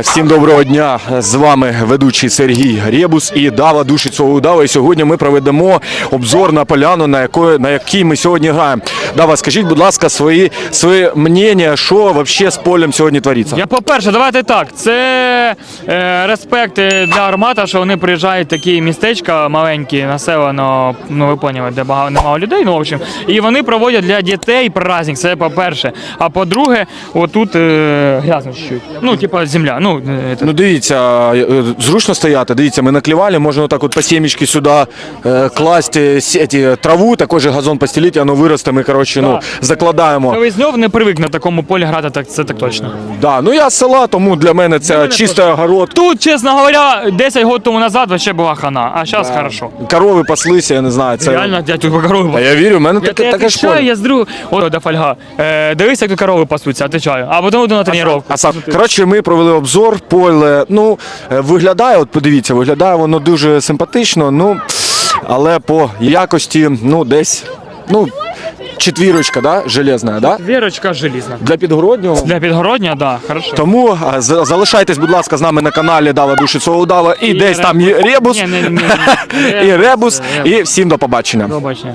Всім доброго дня. З вами ведучий Сергій Рєбус і Дава душить свого удава. І сьогодні ми проведемо обзор на поляну, на якої на якій ми сьогодні граємо. Дава, скажіть, будь ласка, свої своє мнення, що взагалі з полем сьогодні твориться? Я по-перше, давайте так. Це е, респект е, для армата, що вони приїжджають в такі містечка маленькі, населено, ну ви поняли, де багато немало людей. Ну, в общем, і вони проводять для дітей праздник. Це по-перше. А по-друге, отут е, грязно чуть. Ну, типа земля. Ну, е, це- Ну дивіться, е, зручно стояти. Дивіться, ми наклівали, можна отак от по сімечки сюди е, класти сеті, траву, також газон постелити, воно виросте. Ми коротше ну, закладаємо. Селезньов не привик на такому полі грати, так це так точно. Да, ну я з села, тому для мене це мене чистий огород. Тут, чесно говоря, 10 років тому назад вообще була хана, а зараз хорошо. Корови паслися, я не знаю. Це Реально, я тут корови А я вірю, в мене Я таке, тебе таке ж поле. я. О, до фольга. Е, дивись, як тут корови пасуться, отвечаю. А потім йду на тренування. Коротше, ми провели обзор. Поле ну е, виглядає, от подивіться, виглядає воно дуже симпатично. Ну але по якості, ну десь, ну четвірочка, да, железна, да? Вірочка желізна. Для підгороднього. Для підгородня, да, хорошо. Тому за- залишайтесь, будь ласка, з нами на каналі Дава Душі свого удава. І, І десь там є Ребус. Ребус, Ні, ні, ні. і Ребус. Ребус. І всім до побачення. До побачення.